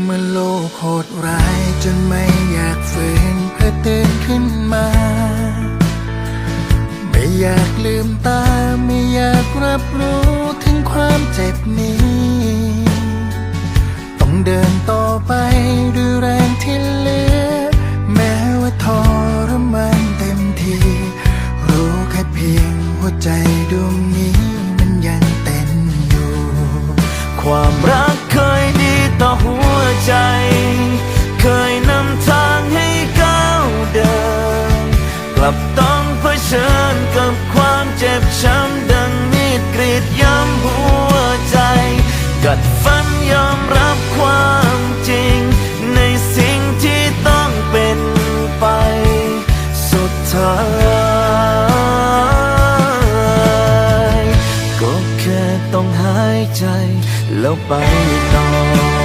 เมื่อโลกโหดร้ายจนไม่อยากฝืนเพื่อตื่นขึ้นมา ไม่อยากลืมตาไม่อยากรับรู้ถึงความเจ็บนี้ ต้องเดินต่อไปด้วย ช้ำดังมีดกรีดย้ำหัวใจ กัดฟันยอมรับความจริง ในสิ่งที่ต้องเป็นไป สุดท้ายก็แค่ต้องหายใจ แล้วไปต่อ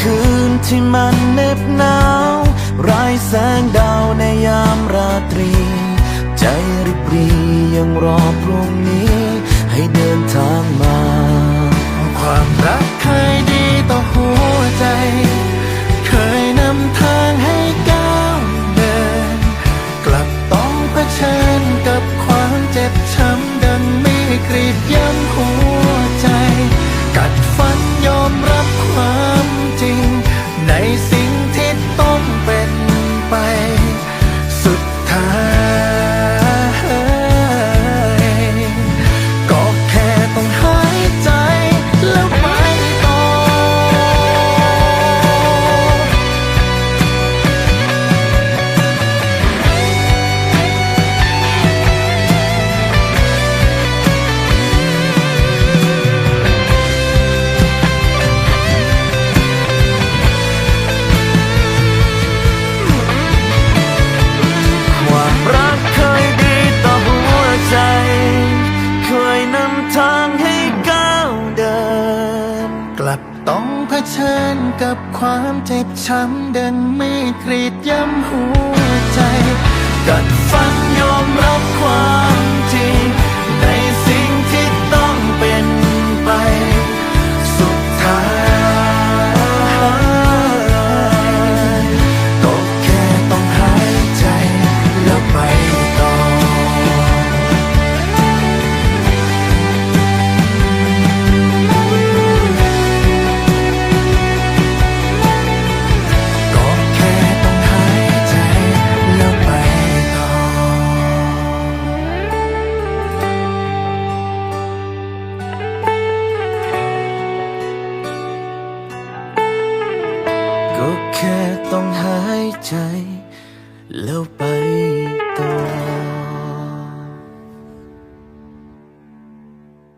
คืนที่มันเหน็บหนาวไร้แสงดาวในยามราตรี ใจริบรียังรอพรุ่งนี้ ให้เดินทางมา สุ กับความเจ็บช้ำดังมีดกรีดย้ำหัวใจ กัดฟันยอมรับความ ใจ แล้วไป